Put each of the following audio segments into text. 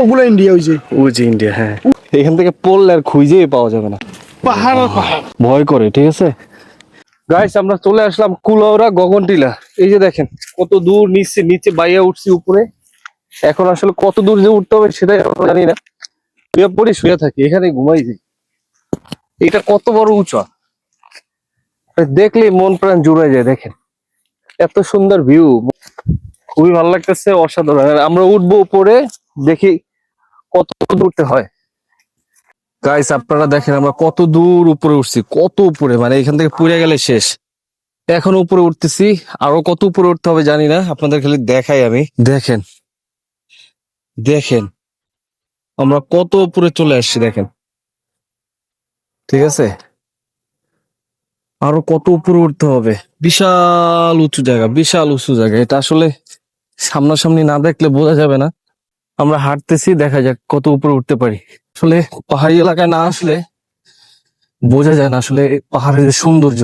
ওগুলো ইন্ডিয়া হয়েছে ওই যে। ইন্ডিয়া হ্যাঁ। এখান থেকে পড়লে আর খুঁজেই পাওয়া যাবে না। পাহাড় আর পাহাড়। ভয় করে ঠিক আছে? গাইস আমরা চলে আসলাম কুলাউড়া গগনটিলা। এই যে দেখেন কত দূর নিচে নিচে বাইয়া উঠছি উপরে। এখন আসলে কত দূর যে উঠতে হবে সেটাই আমরা জানি না। শুয়ে পড়ি শুয়ে থাকি এখানে ঘুমাই যাই। এটা কত বড় উঁচা? দেখলে মন প্রাণ জুড়ে যায় দেখেন। এত সুন্দর ভিউ খুবই ভালো লাগতেছে অসাধারণ। আর আমরা উঠবো উপরে দেখি কত দূর উঠতে হয়। গাইস আপনারা দেখেন আমরা কত দূর উপরে উঠছি, কত উপরে মানে এখান থেকে পুড়ে গেলে শেষ। এখন উপরে উঠতেছি, আরও কত উপরে উঠতে হবে জানি না, আপনাদের খালি দেখাই আমি। দেখেন দেখেন, আমরা কত উপরে চলে আসছি, দেখেন। ঠিক আছে? আরও কত উপরে উঠতে হবে? বিশাল উঁচু জায়গা, বিশাল উঁচু জায়গা। এটা আসলে সামনাসামনি না দেখলে বোঝা যাবে না। আমরা হাঁটতেছি দেখা যাক কত উপরে উঠতে পারি। আসলে পাহাড়ি এলাকায় না আসলে বোঝা যায় না আসলে পাহাড়ের যে সৌন্দর্য।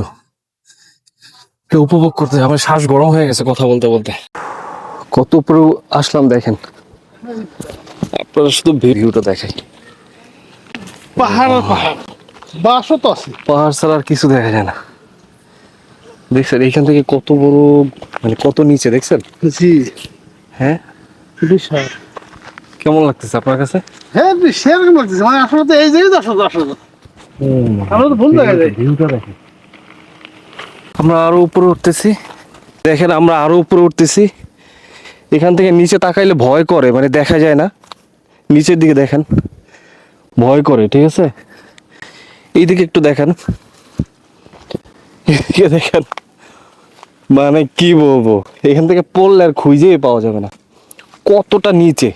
উপভোগ করতে। আমার শ্বাস গরম হয়ে গেছে কথা বলতে বলতে। কত উপরে আসলাম দেখেন। আপনারা শুধু ভিডিওটা দেখাই। পাহাড় পাহাড়। বাসও তো আছে। পাহাড় ছাড়া আর কিছু দেখা যায় না। দেখছেন এখান থেকে কত বড় মানে কত নিচে দেখছেন? জি। হ্যাঁ? বিশাল। কেমন লাগতেছে আপনার কাছে? হ্যাঁ সেরকম লাগতেছে। মানে আসলে তো এই জায়গায় আসলে আসলে আমরা তো ভুল জায়গায় যাই। আমরা আরও উপরে উঠতেছি। দেখেন আমরা আরও উপরে উঠতেছি। এখান থেকে নিচে তাকাইলে ভয় করে মানে দেখা যায় না। নিচের দিকে দেখেন ভয় করে ঠিক আছে? এইদিকে একটু দেখেন। এদিকে দেখেন মানে কি বলব? এখান থেকে পড়লে আর খুঁজেই পাওয়া যাবে না। কতটা নিচে?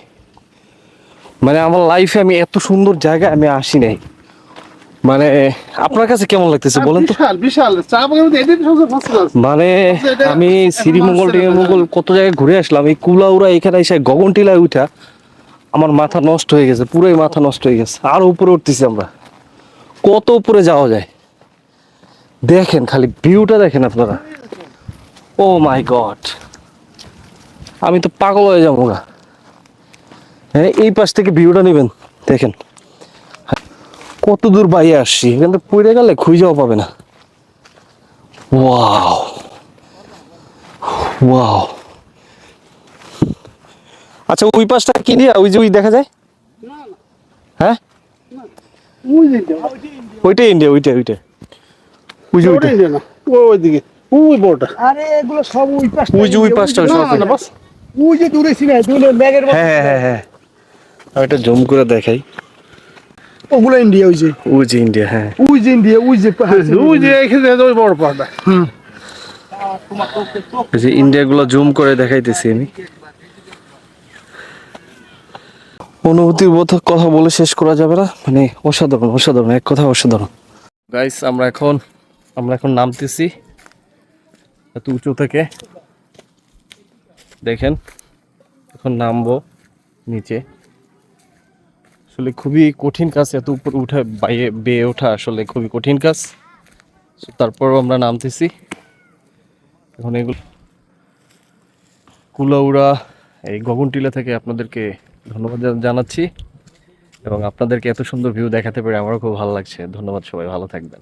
মানে আমার লাইফে আমি এত সুন্দর জায়গায় আমি আসি নাই। মানে আপনার কাছে কেমন লাগতেছে বলেন তো? মানে আমি শ্রীমঙ্গল টিমঙ্গল কত জায়গায় ঘুরে আসলাম এই কুলাউড়া এখানে এসে গগনটিলায় উঠা আমার মাথা নষ্ট হয়ে গেছে পুরোই মাথা নষ্ট হয়ে গেছে। আরও উপরে উঠতেছি আমরা। কত উপরে যাওয়া যায়? দেখেন খালি ভিউটা দেখেন আপনারা। Oh my God. আমি তো পাগল হয়ে যাব গা। হ্যাঁ এই পাশ থেকে ভিউটা নেবেন দেখেন। কত দূর বাইরে আসছি এখান থেকে পড়ে গেলে খুঁজেও পাবে না। Wow wow. আচ্ছা ওই পাশটা কি দিয়া? ওই যে ওই দেখা যায়? হ্যাঁ? ওই ওইটাই ইন্ডিয়া ওইটা ওইটা। ওই যে ওইটা। ওটাই না ও ওইদিকে। ওই বড়টা। আরে এগুলো সব ওই পাশটা ওই যে ওই পাশটা না সব না, না বাস। ওই যে দূরে ছিল দূরে ব্যাগের হ্যাঁ হ্যাঁ হ্যাঁ হ্যাঁ। আমি এটা জুম করে দেখাই। ওগুলো ইন্ডিয়া হয়েছে ওই যে। ইন্ডিয়া হ্যাঁ। ওই যে ইন্ডিয়া ওই যে পাহাড় ওই যে এখানে ওই বড় পাহাড়টা। হুম। যে ইন্ডিয়া গুলো জুম করে দেখাইতেছি আমি। অনুভূতির বোধ কথা বলে শেষ করা যাবে না। মানে অসাধারণ অসাধারণ এক কথা অসাধারণ। গাইস আমরা এখন আমরা এখন নামতেছি এত উঁচু থেকে। দেখেন এখন নামবো নিচে। আসলে খুবই কঠিন কাজ, এত উপরে উঠে বাইরে বেয়ে ওঠা আসলে খুবই কঠিন কাজ। তারপর তারপরও আমরা নামতেছি। এখন এগুলো কুলাউড়া, এই গগনটিলা থেকে আপনাদেরকে ধন্যবাদ জানাচ্ছি। এবং আপনাদেরকে এত সুন্দর ভিউ দেখাতে পেরে আমারও খুব ভালো লাগছে। ধন্যবাদ সবাই, ভালো থাকবেন।